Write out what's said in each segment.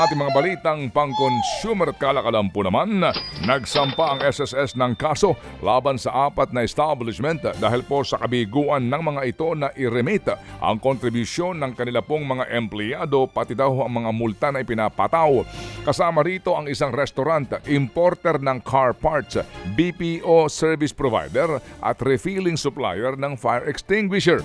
sa ating mga balitang pang-consumer at kalakalan po naman, nagsampa ang SSS ng kaso laban sa apat na establishment dahil po sa kabiguan ng mga ito na i-remit ang kontribusyon ng kanila pong mga empleyado pati daw ang mga multa na ipinapataw. Kasama rito ang isang restaurant, importer ng car parts, BPO service provider at refilling supplier ng fire extinguisher.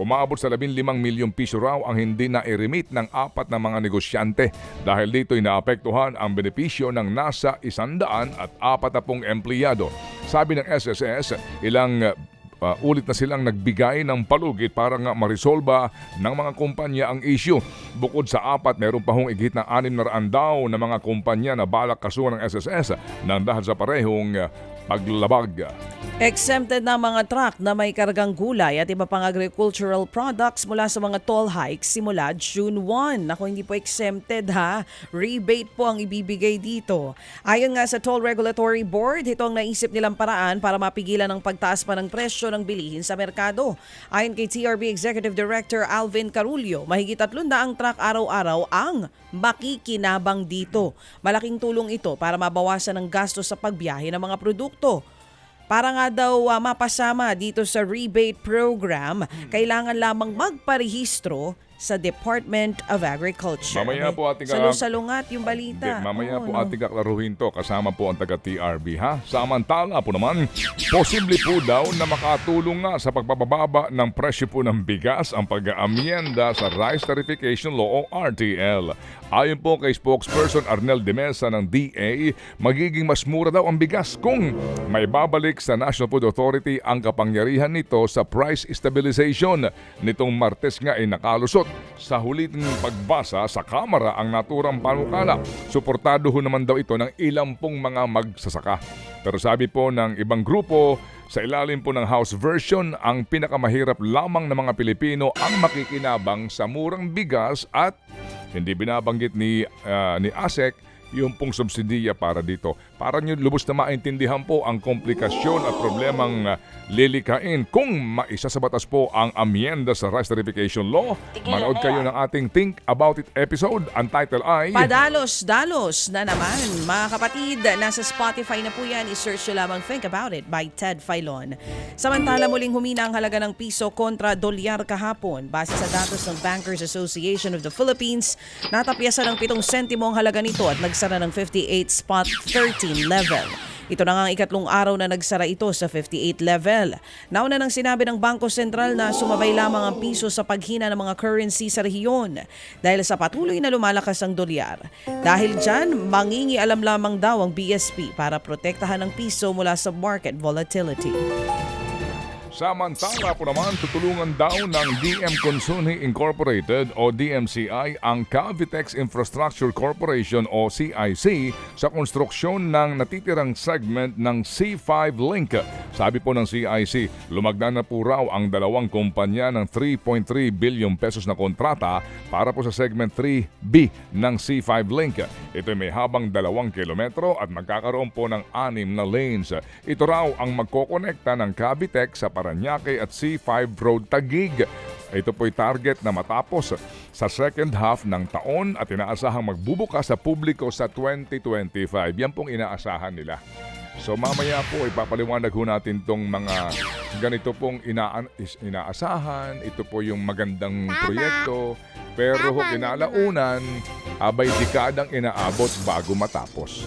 Umabot sa 15 milyong piso raw ang hindi na i-remit ng apat na mga negosyante dahil dito inaapektuhan ang benepisyo ng nasa isandaan at apat na pong empleyado. Sabi ng SSS, ilang uh, ulit na silang nagbigay ng palugit para nga marisolba ng mga kumpanya ang issue. Bukod sa apat, meron pa hong igit na anim na raan daw na mga kumpanya na balak kasuhan ng SSS nang dahil sa parehong paglalabag. Exempted na mga truck na may kargang gulay at iba pang agricultural products mula sa mga toll hikes simula June 1. Ako hindi po exempted ha. Rebate po ang ibibigay dito. Ayon nga sa Toll Regulatory Board, ito ang naisip nilang paraan para mapigilan ang pagtaas pa ng presyo ng bilihin sa merkado. Ayon kay TRB Executive Director Alvin Carulio, mahigit 300 ang truck araw-araw ang makikinabang dito. Malaking tulong ito para mabawasan ang gastos sa pagbiyahe ng mga produkto. Para nga daw ah, mapasama dito sa rebate program, kailangan lamang magparehistro sa Department of Agriculture. Mamaya po ating- Salungat yung balita. Hindi, mamaya Oo, po no? ating kaklaruhin to kasama po ang taga-TRB ha. Samantala po naman, posible po daw na makatulong nga sa pagbababa ng presyo po ng bigas ang pag-aamienda sa Rice Tarification Law o RTL. Ayon po kay spokesperson Arnel de Mesa ng DA, magiging mas mura daw ang bigas kung may babalik sa National Food Authority ang kapangyarihan nito sa price stabilization. Nitong Martes nga ay nakalusot sa huling pagbasa sa Kamara ang naturang panukala. Suportado ho naman daw ito ng ilang pong mga magsasaka. Pero sabi po ng ibang grupo, sa ilalim po ng House version, ang pinakamahirap lamang ng mga Pilipino ang makikinabang sa murang bigas at hindi binabanggit ni, ah, ni ASEC yung pong subsidiya para dito. Para nyo lubos na maintindihan po ang komplikasyon at problemang ah, lilikain kung maisa sa batas po ang amyenda sa Rice Tarification Law. Manood kayo ng ating Think About It episode. Ang title ay... Padalos-dalos na naman. Mga kapatid, nasa Spotify na po yan. I-search nyo lamang Think About It by Ted Filon. Samantala muling humina ang halaga ng piso kontra dolyar kahapon. Base sa datos ng Bankers Association of the Philippines, natapyasan ng 7 sentimo ang halaga nito at nagsara ng 58 spot 13 level. Ito na nga ang ikatlong araw na nagsara ito sa 58 level. Nauna nang sinabi ng Bangko Sentral na sumabay lamang ang piso sa paghina ng mga currency sa rehiyon dahil sa patuloy na lumalakas ang dolyar. Dahil dyan, mangingialam lamang daw ang BSP para protektahan ang piso mula sa market volatility. Samantala po naman, tutulungan daw ng DM Consuni Incorporated o DMCI ang Cavitex Infrastructure Corporation o CIC sa konstruksyon ng natitirang segment ng C5 Link. Sabi po ng CIC, lumagdan na po raw ang dalawang kumpanya ng 3.3 billion pesos na kontrata para po sa segment 3B ng C5 Link. Ito ay may habang dalawang kilometro at magkakaroon po ng anim na lanes. Ito raw ang magkokonekta ng Cavitex sa Paranaque at C5 Road Taguig. Ito po'y target na matapos sa second half ng taon at inaasahang magbubukas sa publiko sa 2025. Yan pong inaasahan nila. So mamaya po ipapaliwanag ho natin tong mga ganito pong ina- inaasahan. Ito po yung magandang proyekto. Pero ho kinalaunan, abay dekadang inaabot bago matapos.